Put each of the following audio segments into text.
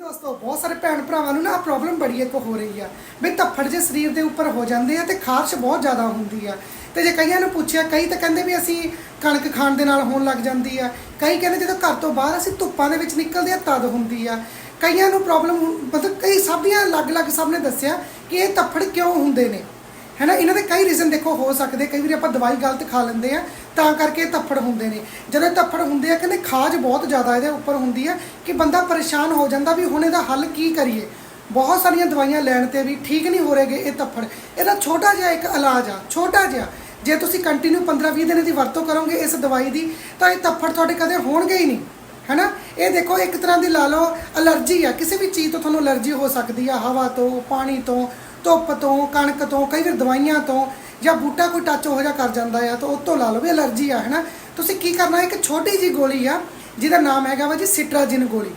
ਦੋਸਤੋ, ਬਹੁਤ ਸਾਰੇ ਭੈਣ ਭਰਾਵਾਂ ਨੂੰ ਨਾ ਆ ਪ੍ਰੋਬਲਮ ਬੜੀ ਇੱਕ ਹੋ ਰਹੀ ਆ ਵੀ ਧੱਫੜ ਜੇ ਸਰੀਰ ਦੇ ਉੱਪਰ ਹੋ ਜਾਂਦੇ ਆ ਤੇ ਖਾਰਸ਼ ਬਹੁਤ ਜ਼ਿਆਦਾ ਹੁੰਦੀ ਆ। ਤੇ ਜੇ ਕਈਆਂ ਨੂੰ ਪੁੱਛਿਆ, ਕਈ ਤਾਂ ਕਹਿੰਦੇ ਵੀ ਅਸੀਂ ਕਣਕ ਖਾਣ ਦੇ ਨਾਲ ਹੋਣ ਲੱਗ ਜਾਂਦੀ ਆ। ਕਈ ਕਹਿੰਦੇ ਜਦੋਂ ਘਰ ਤੋਂ ਬਾਹਰ ਅਸੀਂ ਧੁੱਪਾਂ ਦੇ ਵਿੱਚ ਨਿਕਲਦੇ ਆ, ਤਦ ਹੁੰਦੀ ਆ। ਕਈਆਂ ਨੂੰ ਪ੍ਰੋਬਲਮ ਮਤਲਬ ਕਈ ਸਭ ਦੀਆਂ ਅਲੱਗ-ਅਲੱਗ ਸਭ ਨੇ ਦੱਸਿਆ ਕਿ ਇਹ ਧੱਫੜ ਕਿਉਂ ਹੁੰਦੇ ਨੇ? ਹੈਨਾ ਇਹਨਾਂ ਦੇ ਕਈ ਰੀਜ਼ਨ ਦੇਖੋ, ਹੋ ਸਕਦੇ, ਕਈ ਵਾਰੀ ਆਪਾਂ ਦਵਾਈ ਗਲਤ ਖਾ ਲੈਂਦੇ ਆ, ਤਾਂ ਕਰਕੇ ਇਹ ਧੱਫੜ ਹੁੰਦੇ ਨੇ। ਜਦੋਂ ਇਹ ਧੱਫੜ ਹੁੰਦੇ ਆ, ਕਹਿੰਦੇ ਖਾਜ ਬਹੁਤ ਜ਼ਿਆਦਾ ਇਹਦੇ ਉੱਪਰ ਹੁੰਦੀ ਹੈ ਕਿ ਬੰਦਾ ਪਰੇਸ਼ਾਨ ਹੋ ਜਾਂਦਾ ਵੀ ਹੁਣ ਇਹਦਾ ਹੱਲ ਕੀ ਕਰੀਏ। ਬਹੁਤ ਸਾਰੀਆਂ ਦਵਾਈਆਂ ਲੈਣ ਤੇ ਵੀ ਠੀਕ ਨਹੀਂ ਹੋ ਰਹੇਗੇ ਇਹ ਧੱਫੜ ਇਹਦਾ ਛੋਟਾ ਜਿਹਾ ਇੱਕ ਇਲਾਜ ਆ, ਛੋਟਾ ਜਿਹਾ। ਜੇ ਤੁਸੀਂ ਕੰਟੀਨਿਊ 15-20 ਦਿਨ ਦੀ ਵਰਤੋਂ ਕਰੋਗੇ ਇਸ ਦਵਾਈ ਦੀ, ਤਾਂ ਇਹ ਧੱਫੜ ਤੁਹਾਡੇ ਕਦੇ ਹੋਣਗੇ ਹੀ ਨਹੀਂ। ਹੈਨਾ ਇਹ ਦੇਖੋ, ਇੱਕ ਤਰ੍ਹਾਂ ਦੀ ਲਾ ਲਓ ਅਲਰਜੀ ਆ। ਕਿਸੇ ਵੀ ਚੀਜ਼ ਤੋਂ ਤੁਹਾਨੂੰ ਅਲਰਜੀ ਹੋ ਸਕਦੀ ਆ, ਹਵਾ ਤੋਂ, ਪਾਣੀ ਤੋਂ ਧੁੱਪ ਤੋਂ, ਕਣਕ ਤੋਂ, ਕਈ ਵਾਰ ਦਵਾਈਆਂ ਤੋਂ ਜਾਂ ਬੂਟਾ ਕੋਈ ਟੱਚ ਹੋ ਜਾ ਕਰ ਜਾਂਦਾ ਆ, ਤਾਂ ਉਹ ਤੋਂ ਲਾ ਲਓ ਵੀ ਅਲਰਜੀ ਆ, ਹਨਾ। ਤੁਸੀਂ ਕੀ ਕਰਨਾ, ਇੱਕ ਛੋਟੀ ਜੀ ਗੋਲੀ ਆ, ਜਿਹਦਾ ਨਾਮ ਹੈਗਾ ਵਾ ਜੀ ਸਿਟਰਾਜਿਨ ਗੋਲੀ।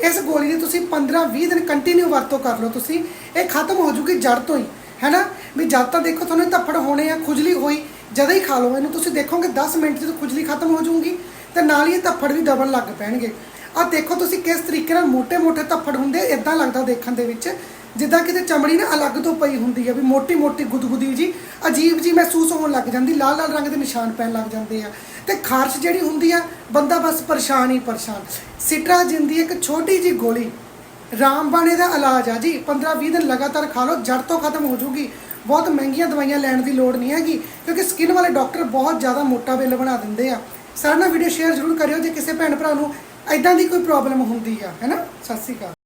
ਇਸ ਗੋਲੀ ਦੀ ਤੁਸੀਂ 15-20 ਦਿਨ ਕੰਟੀਨਿਊ ਵਰਤੋਂ ਕਰ ਲਓ ਤੁਸੀਂ। ਇਹ ਖਤਮ ਹੋ ਜੂਗੀ ਜੜ ਤੋਂ ਹੀ, ਹੈਨਾ। ਵੀ ਜਦ ਤਾਂ ਦੇਖੋ ਤੁਹਾਨੂੰ ਧੱਫੜ ਹੋਣੇ ਆ, ਖੁਜਲੀ ਹੋਈ, ਜਦ ਹੀ ਖਾ ਲਓ ਇਹਨੂੰ, ਤੁਸੀਂ ਦੇਖੋਗੇ 10 ਮਿੰਟ ਜਦੋਂ ਖੁਜਲੀ ਖਤਮ ਹੋ ਜੂਗੀ ਤੇ ਨਾਲ ਹੀ ਧੱਫੜ ਵੀ ਦਬਣ ਲੱਗ ਪੈਣਗੇ। ਆ ਦੇਖੋ ਤੁਸੀਂ ਕਿਸ ਤਰੀਕੇ ਨਾਲ ਮੋٹے-ਮੋٹے ਧੱਫੜ ਹੁੰਦੇ ਇਦਾਂ ਲੱਗਦਾ ਦੇਖਣ ਦੇ ਵਿੱਚ। ਜਿੱਦਾਂ ਕਿਤੇ ਚਮੜੀ ਨਾ ਅਲੱਗ ਤੋਂ ਪਈ ਹੁੰਦੀ ਆ ਵੀ ਮੋਟੀ-ਮੋਟੀ ਗੁਦਗੁਦੀ ਜੀ, ਅਜੀਬ ਜੀ ਮਹਿਸੂਸ ਹੋਣ ਲੱਗ ਜਾਂਦੀ ਲਾਲ-ਲਾਲ ਰੰਗ ਦੇ ਨਿਸ਼ਾਨ ਪੈਣ ਲੱਗ ਜਾਂਦੇ ਆ। ਤੇ ਖਾਰਸ਼ ਜਿਹੜੀ ਹੁੰਦੀ ਆ, ਬੰਦਾ ਬਸ ਪਰੇਸ਼ਾਨ ਹੀ ਪਰੇਸ਼ਾਨ। ਸਿਟਰਾ ਜਿੰਦੀ ਇੱਕ ਛੋਟੀ ਜੀ ਗੋਲੀ, ਰਾਮਬਾਣੇ ਦਾ ਇਲਾਜ ਆ ਜੀ 15-20 ਦਿਨ ਲਗਾਤਾਰ ਖਾ ਲਓ, ਜੜ ਤੋਂ ਖਤਮ ਹੋ ਜੂਗੀ। ਬਹੁਤ ਮਹਿੰਗੀਆਂ ਦਵਾਈਆਂ ਲੈਣ ਦੀ ਲੋੜ ਨਹੀਂ ਹੈਗੀ, ਕਿਉਂਕਿ ਸਕਿਨ ਵਾਲੇ ਡਾਕਟਰ ਬਹੁਤ ਜ਼ਿਆਦਾ ਮੋਟਾ ਬਿੱਲ ਬਣਾ ਦਿੰਦੇ ਆ। ਸਾਡਾ ਨਾਲ ਵੀਡੀਓ ਸ਼ੇਅਰ ਜ਼ਰੂਰ ਕਰਿਓ, ਜੇ ਕਿਸੇ ਭੈਣ ਭਰਾ ਨੂੰ ਐਦਾਂ ਦੀ ਕੋਈ ਪ੍ਰੋਬਲਮ ਹੁੰਦੀ ਆ ਹੈਨਾ ਸਤਿ ਸ਼੍ਰੀ ਅਕਾਲ।